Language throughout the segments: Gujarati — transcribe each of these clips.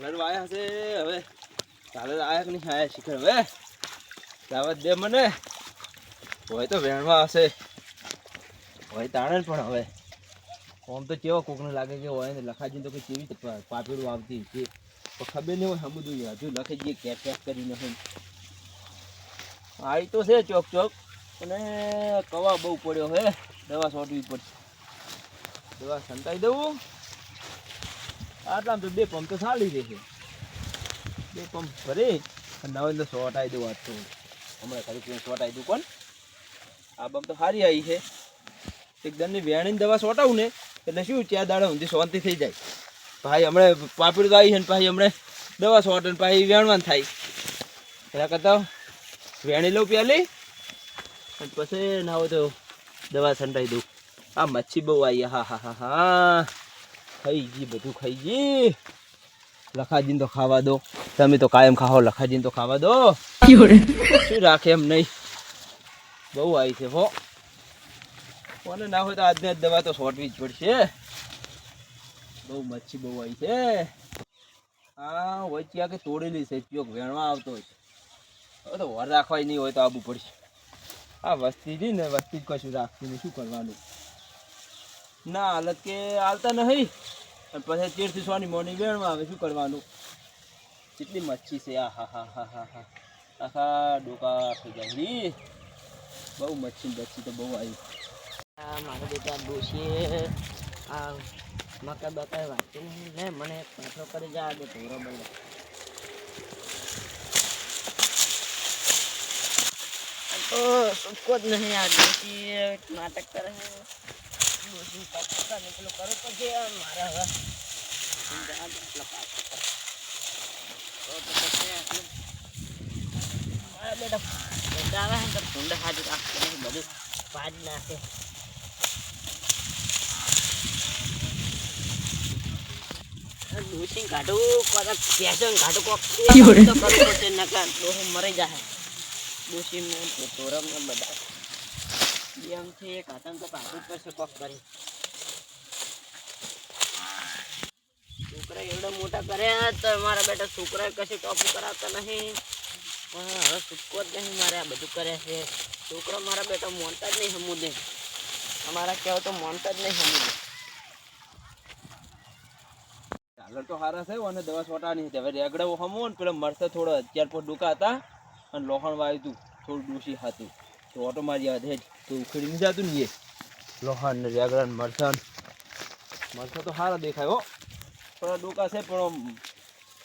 ઝાલર વાયા છે હવે. ઝાલર આયા કે નહીં? આયા શિખર હવે. જવા દે મને. હોય તો વેણવા હશે હોય તાણે પણ હવે. આમ તો કેવો કોકને લાગે કે હોય ને લખાજી તો કે કેવી પાપેડું આવતી કે ખબર નહીં હોય હમું હજુ લખી જઈએ કેક કેટ કરીને હોય આવી તો છે ચોક ચોક. અને કવા બહુ પડ્યો હે. દવા છોટવી પડશે. દવા સંતાઈ દઉં. આટલામાં તો બે પંપ તો ચાલી રહેશે બે પંપ ફરી અને નવે તો શોર્ટ આવી દઉં વાત તો. હમણાં ખાલી ત્રણ શોર્ટ આવી દઉં કોણ? આ બમ તો સારી આવી છે. એકદમની વેણીની દવા સોટાવું ને, એટલે શું ચાર દાડા ઊંધી શાંતિ થઈ જાય. ભાઈ હમણાં પાપડી તો આવી છે ને ભાઈ હમણાં દવા સોટ ને ભાઈ વેણવાનું થાય. એના કરતાં વેણી લઉં પહેલી અને પછી ના હોય તો દવા છંટાઈ દઉં. આ મચ્છી બહુ આવી હા હા હા હા. ખાઈ ગઈ બધું ખાઈ ગઈ. લખાજીને તો ખાવા દો. તમે તો કાયમ ખાઓ લખાજીને તો ખાવા દો. શું રાખે એમ નહીં? બહુ આવી છે હો. કોને ના હોય તો આજને આજ દવા તો છોટવી જ પડશે. બહુ મચ્છી બહુ આવી છે. હા વચ્ચે આ કે તોડેલી છે ચોક વેણવા આવતો હોય. હવે તો વર રાખવાય નહીં હોય તો આબુ પડશે. આ વસ્તી રહી ને વસ્તી કશું રાખતી નહીં. શું કરવાનું? ના, હાલત કે હાલતા નહીં. પછી ચીર સોની મોની વેણમાં આવે, શું કરવાનું? કેટલી મચ્છી છે, આ હા હા હા હા હા. આખા ડોકા થઈ જાય બહુ મચ્છી મચ્છી તો બહુ આવી. મારા બેટા ડોશીએ આ મકા બકા વાંચી ને મને પાછો કરી જા દે ઢોરો બને. તો સુકો જ નહીં, આ ડોશી નાટક કરે કરો પછી આ મારે હવે. બેટા બેટા આવે ને તો ભૂંડ બધું પાડી નાખે. ડોસી કાઢું કદાચ પેશન કાઢું કોક તો કરવું પડશે નકર ડોહો મરી જાય. ડોસી ને તોરમ ને બધા. બેમથી એક છોકરા એવડા મોટા કર્યા તો મારા બેટા છોકરા કશું ટોપું કરાવતા નહીં. પણ હવે છૂટકો મારે આ બધું કર્યા છે. છોકરો મારા બેટા મોનતા જ નહીં સમુદે અમારા કહેવું તો મોનતા જ નહીં સમુદે ઝાલર તો સારા થયો અને દવા છોટાની હતી. હવે રેગડા હમો ને પેલા મરસા થોડો અત્યાર પર ડૂકા હતા અને લોહણ વાયું થોડું ડૂસી હતું તો ઓટો મારી આવે તો ઉખેડી નહીં જતું ને એ. લોહણ ને રેગડા ને મરસા તો સારા દેખાય હો. પણ ડોકા છે, પણ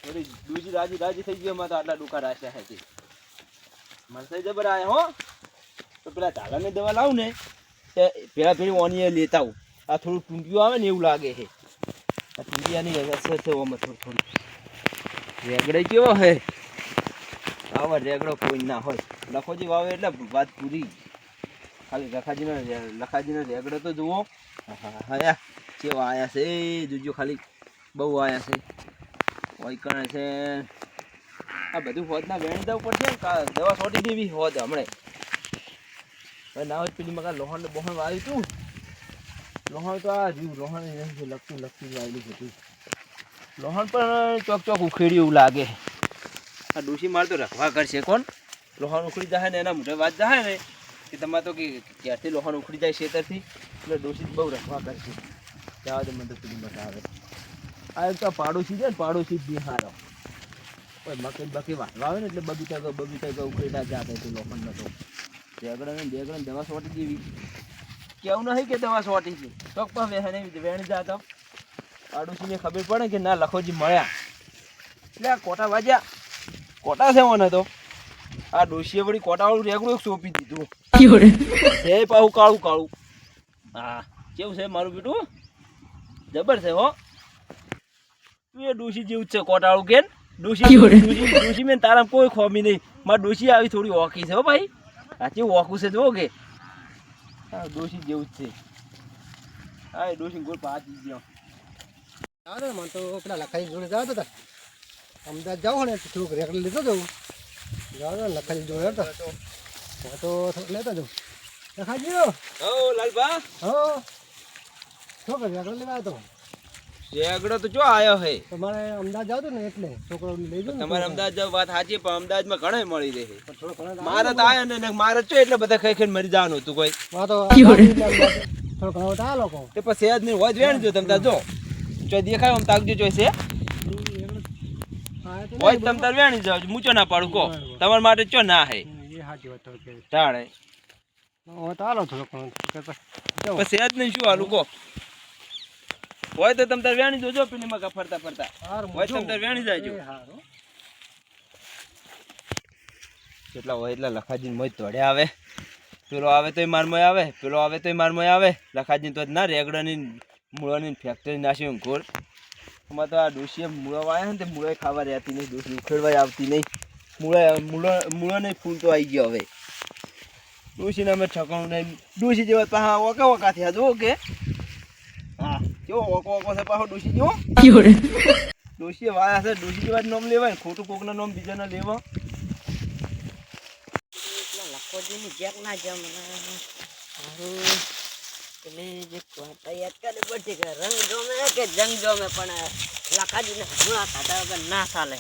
થોડી ડૂજી રાજી રાજી થઈ ગઈ એમાં તો આટલા ડોકા રાખ્યા છે મરસા જબર આવ્યા હો. તો પેલા ઝાલરની દવા લાવું ને. તે પેલા પેલી ઓનીએ લેતા આવું. આ થોડું ટૂંટિયું આવે ને એવું લાગે છે. આ ટૂંટિયાની અસર છે ઓમાં થોડી થોડી. રેગડે કેવો હે આવા રેગડો કોઈ ના હોય. લખોજી વાવે એટલે વાત પૂરી. ખાલી લખાજીનો લખાજીનો રેગડો તો જુઓ. હયા કેવા આયા છે. જોજો ખાલી બહુ આયા છે. ઓઈકણે છે. આ બધું હોદના વેણી ઉપર પડશે દવા છોટી દેવી હોદ હમણે. હવે ના હોય પેલી મગા લોહણ બોહણ વાવ્યું તું લોહણ તો આ રહ્યું, લોહણ લખતું લખતું જ આવેલું હતું લોહણ પણ ચોક ચોક ઉખેડ્યું એવું લાગે. આ ડોશી માર તો રખવા કરશે, કોણ? લોહણ ઉખડી જાય ને એના મોઢે વાત જાય ને, કે તમારે તો કે ક્યારથી લોહણ ઉખડી જાય ખેતરથી એટલે ડોશી બહુ રખવા કરશે. જવા દે મને તો પેલી મજા આવે આ એક તો પાડોશી છે ને, પાડોશી બિહારો. કોઈ મકાઈ બકી વાંધવા આવે ને એટલે બગીચા ગયો બગીચા ગયો, ઉખેડા જાતે તો લોખંડ તો. બેગડા ને બેગડા દવા સોટી જેવી. કેવું નહીં કે દવા સોટી છે? ચોક પણ વેણ વેણી જાતા પાડોશીને ખબર પડે કે ના લખોજી મળ્યા. એટલે આ કોટા વાજ્યા. કોટા છે મને તો? આ ડોશીએ વળી કોટાવાળું રેગડું એક સોંપી દીધું. છે પાહું કાળું કાળું. હા કેવું છે મારું બેટું? જબર છે હો. તું એ ડોશી જેવું જ છે કોટાળું કેન. ડોશી ડોશી ડોશી મેં તારા કોઈ ખોમી નહીં. મારી ડોશી આવી થોડી ઓકી છે હો ભાઈ. સાચી ઓકું છે જો કે. હા ડોશી જેવું જ છે. હા એ ડોશી ગોળ પાછી ગયો. મને તો પેલા લખાઈ જોડે જવા હતા અમદાવાદ જાવ ને થોડુંક રેકડ લીધો જવું જાવ ને લખાઈ જોડે તો. હું તો થોડુંક લેતો જવું લખાઈ ગયો? ઓ લાલબા હો. શું રેકડ લેવા આવ્યો રેગડો તો જો આયો હે. તમારે અમદાવાદ જાવ તો ને એટલે છોકરો લઈ જાઓ તમારે અમદાવાદ જાવ વાત સાચી પણ અમદાવાદમાં ઘણા મળી રહે પણ થોડો ઘણો મારે તો આયો ને ને મારે ચો એટલે બધા ખાઈ ખાઈને મરી જવાનું હતું કોઈ. માં તો અમદાવાદ એટલે અમદાવાદ. થોડો ઘણો તો આ લોકો. તે પછી સેજ નહીં હોય જ વેણ જો તમ જો. જો દેખાય આમ તાકજો જો છે હા, એ તો હોય તમ તાર વેણી જાવ મૂચો ના પાડું કો તમારા માટે ચો ના હે? એ સાચી વાત કે. જાણે હવે તો થોડો પણ પછી આજ નહીં શું હાલું કો હોય તો તમ તાર વેણી જોજો પેલી મકા ફરતા ફરતા. હોય. તમ તાર વેણી જાજો કેટલા હોય એટલા લખાજી મોય તોડે આવે. પેલો આવે તોય મારમોય આવે પેલો આવે તોય મારમોય આવે. લખાજી તો ના રેગડાની મૂળાની ફેક્ટરી નાશી ઘોર. એમાં તો આ ડોસીએ મૂળો વાયા ને તે મૂળો ખાવા રહેતી નહીં ડોસી ઉખેડવાય આવતી નહીં. મૂળા, મૂળો મૂળો નહીં, ફૂલ તો આવી ગયો હવે. ડોસીને અમે ઠકાણું નહીં. ડોસી જેવા પાછા ઓકા ઓકા થયા જુઓ કે હા કેવો ઓકો ઓકો છે પાછો ડોસી જેવો ડોસીએ વાયા છે ડોસી જેવા જ નામ લેવાય ને, ખોટું કોકના નામ બીજાના લેવા. લખો જેની જેક ના જેમ જે કરે કે રંગ જોમે કે જંગ જોમે પણ લખાજીને હમણાં ખાધા વગર ના ચાલે.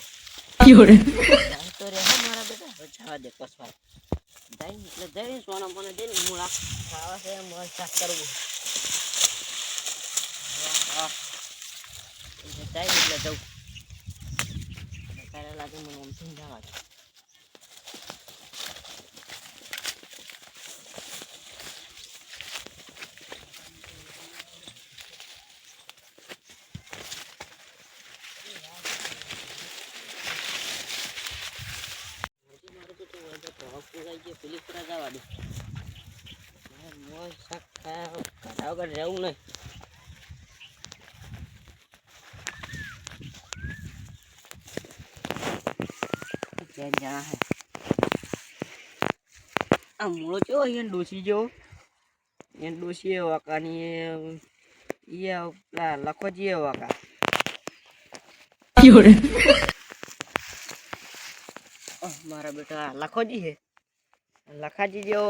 તો રે મારા બેટા. જવા દે પસવા જઈને એટલે જઈને સોના મને જઈને મૂળા. ખાવા છે કરવું. હા. એટલે જવું ત્યારે લાગે મને આમ સમજાવવા દે. મારે તો તો હોય તો તો પુરાઈ ગયો પેલી પુરા જવા દે મારે મોજ શાક ખાયા ખાધા વગર રહેવું નહીં. ક્યાં જણા હે. આ મૂળો કેવો અહીંયા ડોસી જેવો. એને ડોસી એ વાકાની એ પેલા લખોજી એ વાકા. મારા બેટા લખોજી છે લખાજી જેવો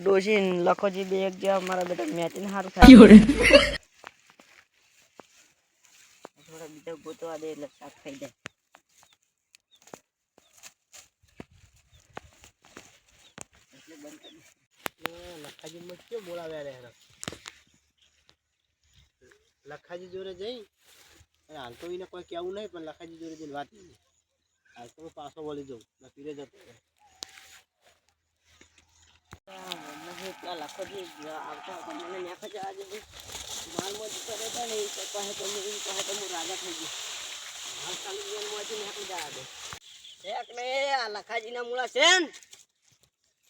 ડોસી ને લખોજી બે એક જેવા મારા બેટા મેચીને સારું થાય. થોડા બીજા ગોતવા દે એટલે સાફ થઈ જાય. બંધ લખાજી માં કેમ બોલાવ્યા રે હેરા? લખાજી જોડે જઈ અને હાલ તો એને કોઈ કહેવું નહીં પણ લખાજી જોડે જઈને વાત હાલ તો હું પાછો વળી જાઉં ના પીરે જતો રહે. આ મમ્મી પેલા આવતા હતા મને ન્યાક જ કરે છે ને એ કહે તો હું કહે તો હું રાજા થઈ ગયો. હાલ ચાલુ જીવનમાંથી ન્યાક જ આવે શેક ને આ લખાજીના મૂળા છે ને?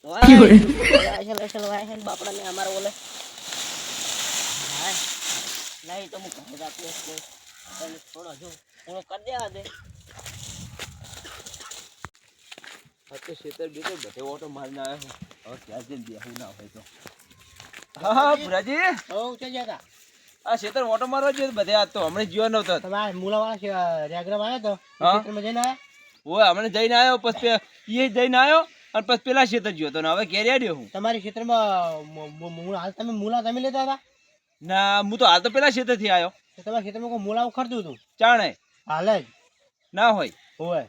વાય છે વાય છે બાપડા ને અમારે ઓલે. નહીં તો હું ઘરે રાખી થોડો જો થોડો કરી દેવા દે. આ તો શેતર બેતર બધે ઓટો મારીને આવ્યો. હવે જઈને ના હોય તો. હા હા ભુરાજી. હઉ, ચા ગયા તા? આ શેતર ઓટો મારવા જોઈએ બધે આજ તો હમણાં જીવન નહોતો. તમારે આ મૂળાવાળા રેગરામ આવ્યા તો હા. જઈને આયા? ઓય હમણાં જઈને આવ્યો પછી એ જઈને આવ્યો અને પછી પેલા શેતર ગયો તો. હવે ઘેર આડ્યો હું. તમારી હાલ તમે મૂલા તમે લેતા હતા? ના હું તો હાલ તો પેલા ક્ષેત્રથી આવ્યો. તમારા ખેતરમાં કોઈ મૂળા ઉખડતું હતું? ચાણે. હાલ જ. ના હોય. હોય.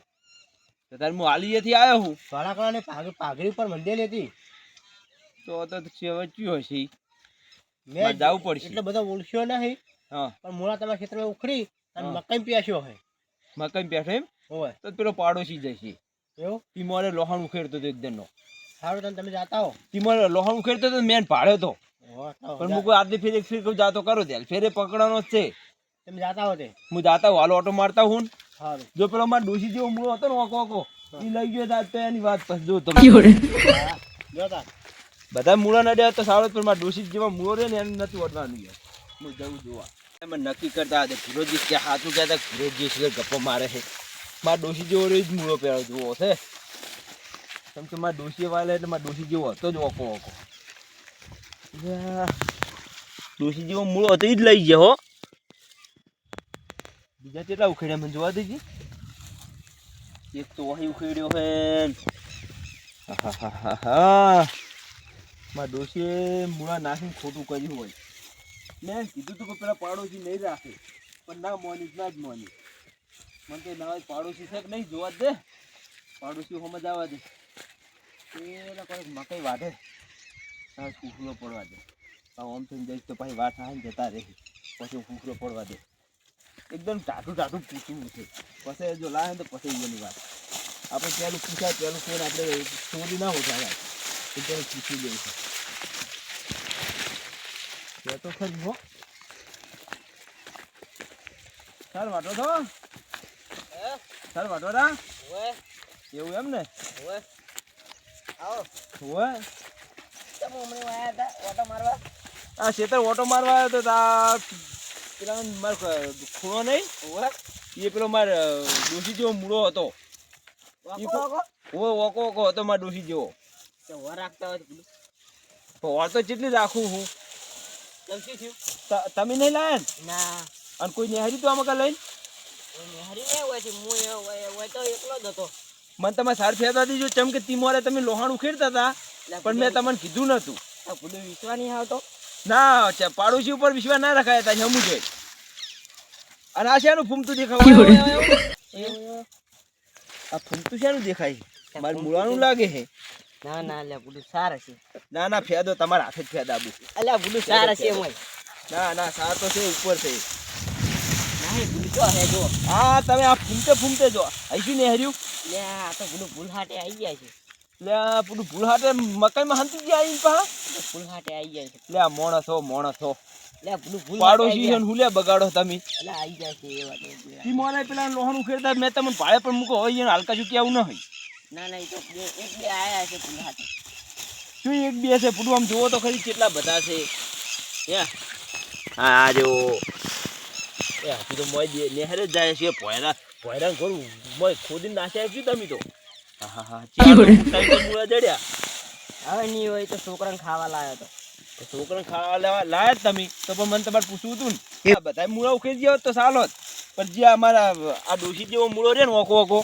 તો તારે હું હાલીએથી આવ્યો હું. ધોળા કલરની પાઘરી પાઘડી ઉપર મંડેલી હતી. તો તો ચેવચ્યું હશે. મેં મારે પડશે. એટલે બધા ઓળખ્યો નહીં. હા. પણ મૂળા તમારા ખેતરમાં ઉખડી અને મકાઈ પ્યાસ્યો હે મકાઈ બેઠો એમ? હોય. તો પેલો પાડોશી જશે. એવું? તીમોરે લોહાણ ઉખેડતો હતો એકદમ નો સારું તમે તમે જાતા હો. તીમોરે લોહાણ ઉખેડતો હતો મેન પાડ્યો તો પણ હું કોઈ આટલી ફેર એક ફેર જાતો કરો ત્યાં ફેરે પકડવાનો જ છે. તમે જાતા હો તે. હું જાતા હું હાલો ઓટો મારતા હું જો પેલો મારા ડોશી જેવો મૂળો હતો ને ઓકો ઓકો. એ લઈ ગયો તો એની વાત પછી જો તમે. જોતા. બધા મૂળા નડ્યા તો જ પણ ડોશી જેવા મૂળો રહે ને એને નથી ઓઢવાનું યાર. હું જવું જોવા એમ નક્કી કરતા હતા ફિરોજી ક્યાં સાચું કહેતા ફિરોજી છે ગપ્પો મારે છે. મારા ડોશી જેવો જ મૂળો પહેરો જોવો છે કેમ કે મારા ડોશી વાળા એટલે મારા ડોસી જેવો હતો જ ઓકો ઓકો. યા, જેવો મૂળો હતો જ લઈ ગયો હો. બીજા કેટલા ઉખેડ્યા મને જોવા દેજે. એક તો અહીં ઉખેડ્યો હે હા. માં ડોશીએ મૂળા નાખીને ખોટું કર્યું હોય. મેં કીધું હતું કે પેલા પાડોશી નહીં રાખે, પણ ના મોની ના જ મોની મને તો ના પાડોશી છે નહીં, જોવા દે. પાડોશી સમજ આવવા દે એના કોઈ મકાઈ વાઢે. તારે કૂકરો પડવા દે. આમ થઈને જઈશ તો પછી વાત થાય જતા રહે. પછી કૂકરો પડવા દે. એકદમ ટાટું ટાટું પૂછવું છે. પછી જો લાવે તો પછી એની વાત. આપણે પહેલું પૂછાય, પહેલું ફોન આપણે ચોરી ના હોય પેલું પૂછી દે છે તો ખરી હો ચાલ વાટો તો ચાલ વાટો રા એવું એમ ને આવો હોય તમે હમણાં આયા હતા ઓટો મારવા આ ખેતર ઓટો મારવા આવ્યો તો તા પેલા માર ખૂણો નહીં એ પેલો માર ડોસી જેવો મૂળો હતો ઓકો ઓકો હતો માર ડોસી જેવો તો વર રાખતા હોય પેલું તો તો કેટલી રાખું હું. જલસી થયું? તમે નહીં લાયા ના? અને કોઈ નેહરી તો આમાં લઈને? કોઈ નહીં હોય છે હું હોય હોય તો એકલો જ હતો. મને તમે સાર ફેરતા દીજો ચમ કે તીમોરે તમે લોહાણ ઉખેડતા હતા પણ મેં તમને કીધું નતું પેલું વિશ્વા નહીં આવતો. ના પાડોશી ઉપર વિશ્વાસ ના રખાય તા જમું જોઈએ. અને આ શેનું ફૂમતું દેખાવ આ ફૂમતું શેનું દેખાય? મારે મૂળાનું લાગે છે. ના ના લે ગુડુ સારા છે ના ના ફેદો તમારા હાથે જ ફેદ આબુ અલ્યા ગુડુ સારા છે મોય. ના ના સાર તો છે ઉપર છે. નહીં પેલું તો હે જો. હા તમે આ ફૂમતે ફૂમતે જો. આઈશું ને હર્યું? લે આ તો પેલું ભૂલ આવી ગયા છે. આ પેલું ભૂલ મકાઈમાં હંતી ગયા પા તો આવી ગયા છે. એટલે મોણસો મોણસ. લે પેલું ભૂલ પાડોશી છે બગાડો તમે. એટલે આવી ગયા છે એ વાત એ વાત. પેલા લોહણ ઉખેડતા મેં તમને ભાડે પણ મૂકો હોય એને હાલકા ચૂકી આવું ન હોય. ના ના એ તો બે એક બે આયા છે ભૂલ શું એક બે છે? પૂરું આમ જોવો તો ખરી કેટલા બધા છે. હે? હા જો એ હાથી તો મોય નેહરે જ જાય છે. પોયરા પોયરા કરું મોય ખોદીને નાખ્યા છું તમે તો. હા હા મૂળા જડ્યા હવે નહીં હોય તો છોકરાને ખાવા લાવ્યો તો. છોકરાને ખાવા લેવા લાયા જ તમે. તો પણ મને તમારે પૂછવું હતું ને. બધા મૂળા ઉખેડી ગયા તો સાલો જ પણ જે અમારા આ ડોશી જેવો મૂળો રહે ને ઓકો ઓકો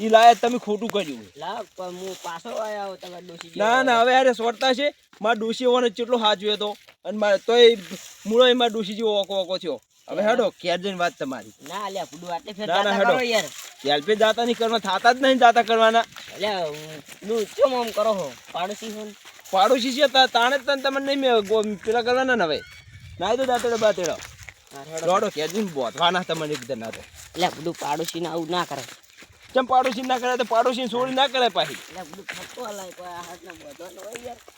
એ લાયા તમે ખોટું કર્યું લા પણ હું પાછો આવ્યો તમારે ડોસી ના ના હવે અરે સોરતા છે. મારા ડોશી હોવાનો કેટલો હાચવ્યો હતો? અને મારે તોય મૂળો એ મારા જેવો ઓકો ઓકો થયો. હવે હેડો ઘેર જઈને વાત તમારી. ના અલ્યા ફૂડું આટલે ફેર જાતા કરો યાર. હેલ્પે જાતા નહીં કરવા થાતા જ નહીં જાતા કરવાના. અલ્યા નું ચમ આમ કરો હો? પાડોશી છો પાડોશી છે તાણે તને તમને નહીં પેલા કરવાના ને હવે? ના તો દાંતેડો બાતેડો. રોડો. દોડો જઈને તમને એકદમ ના તો બધું પાડોશી ને આવું ના કરે ચમ પાડોશી ના કરે તો પાડોશી છોડી ના કરે પાછી.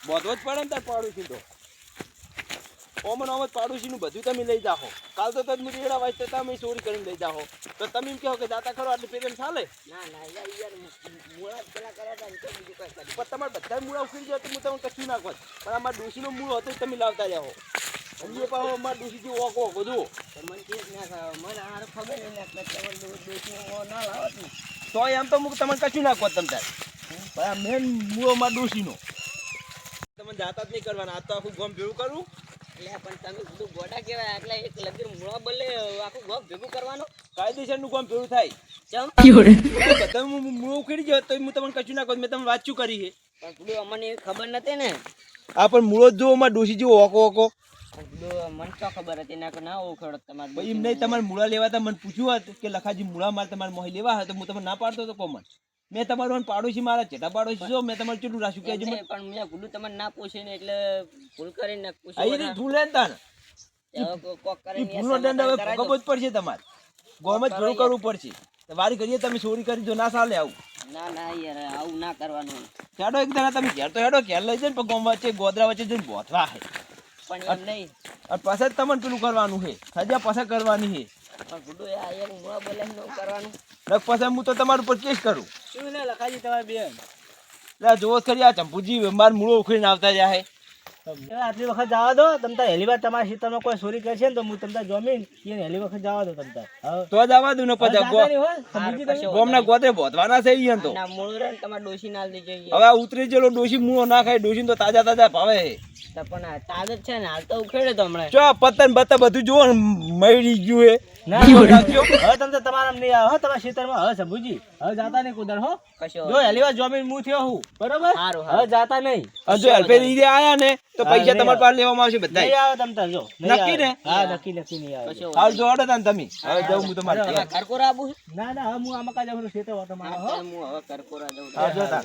બોધવો જ પડે ને તાર પાડોશી તો. ઓમન ઓમ જ પાડોશીનું બધું તમે લઈ જાઓ કાલ તો તમે રેડા વાંચતા તમે ચોરી કરીને લઈ જાઓ તો તમે એમ કહો કે દાતા ખરો આટલી પેરેમ ચાલે? ના ના ને પણ તમારે બધા મૂળા ઉખડી જાય તો હું તમને કશું નાખો પણ અમારા ડોશીનો મૂળો હતો તમે લાવતા જાઓ એ પાછો અમારા ડોશી જેવો ઓકો ઓકો જુઓ. મને ના ખાવા મને ખબર નહીં ના લાવત ને. તો એમ તો હું તમને કશું ના કહું તમ તાર. મેન મૂળો મારા ડોશીનો. તમે જાતા જ નહીં કરવાના. આ તો આખું ગમ ભેળું કરું? એટલે પણ તમે બધું ગોડા કહેવાય. એટલે એક લગીર મૂળો બદલે આખું ગમ ભેગું કરવાનું. કાયદેસરનું ગમ ભેળું થાય. તમે મૂળો ઉખેડી જાવ તો હું તમને કશું ના કહું. મેં તમને વાંચ્યું કરી છે. પણ પેલું અમને ખબર નથી ને. આ પણ મૂળો જો જુઓ ડોસી જેવો ઓકો ઓકો. મને તો ખબર હતી? ના કે ના ઓળખડો તમારે ભાઈ એમ નહીં તમારે મૂળા લેવા હતા મને પૂછ્યું હતું કે લખાજી મૂળા મારે તમારે મોહી લેવા હતો હું તમને ના પાડતો હતો કોમન. મેં તમારો પાડોશી મારા ચેટા પાડોશી છો મેં તમારું કેટલું રાખ્યું કે એમ હજુ નહીં, પણ મેં ભૂલું તમને ના પૂછે ને એટલે ભૂલ કરીને પૂછ્યું ભૂલ ને. તાને કોક કરીને ભૂલનો દંડ હવે ભોગવવો જ પડશે તમારે. ગોમાં જ કરવું પડશે. વારી કરીએ તમે ચોરી કરી દો ના સાલે આવું. ના ના યાર આવું ના કરવાનું. હેડો એક દાડા તમે ઘેર તો હેડો ઘેર લઈ જાય પણ ગોમ વચ્ચે ગોદરા વચ્ચે જઈને બોથવા હે. પણ એમ નહીં. અને પછી તમને પેલું કરવાનું છે સજા પછી કરવાની છે પણ ભૂલું આ એક મૂળા બોલે ન કરવાનું. પાછા હું તો તમારું ઉપર કેસ કરું. શું ને લખાજી તમારે બેન? આ જોવો ખરી આ ચંપુજી માર મૂળો ઉખડીને આવતા જાય આટલી વખત જવા દો તમ તાર હેલી વાર તમારા ખેતરમાં કોઈ ચોરી કરશે ને તો હું તમ જમીન હેલી વખત જવા દો તમ તો જવા દઉં ને પછી ગોમના ગોદરે ભોતવાના છે ઈ તો. તમારે ડોશી ના લઈ જઈએ. હવે ઉતરી જેલો ડોશી મૂળો ના ખાય ડોશી તો તાજા તાજા ભાવે. પણ આ છે ને હાલ તો ઉખેડે તો હમણાં. ચો પતન બતા બધું જુઓ મળી ગયું હે. હવે તમે તમારા નહીં આવે હો તમારા ખેતરમાં હવે સમજુજી હવે જાતા નહીં કુદર હો. જો હેલી વાર જમીન મું થયો હું બરોબર? હવે જાતા નહીં. જો હેલ્પે આયા ને તો પૈસા તમારા પાસે લેવામાં આવશે નહીં બધા આવે તમ તાર જો. નક્કી આવે. ને? હા નક્કી નક્કી નહીં આવે. હાલ જોડો તાન તમે. હવે જાઉં હું તમારે કરકોરા આબુ ના ના હવે હું આમાં કા જવાનું છે તો તમારે હો. હું હવે કરકોરા જઉં. હા, જો તાન.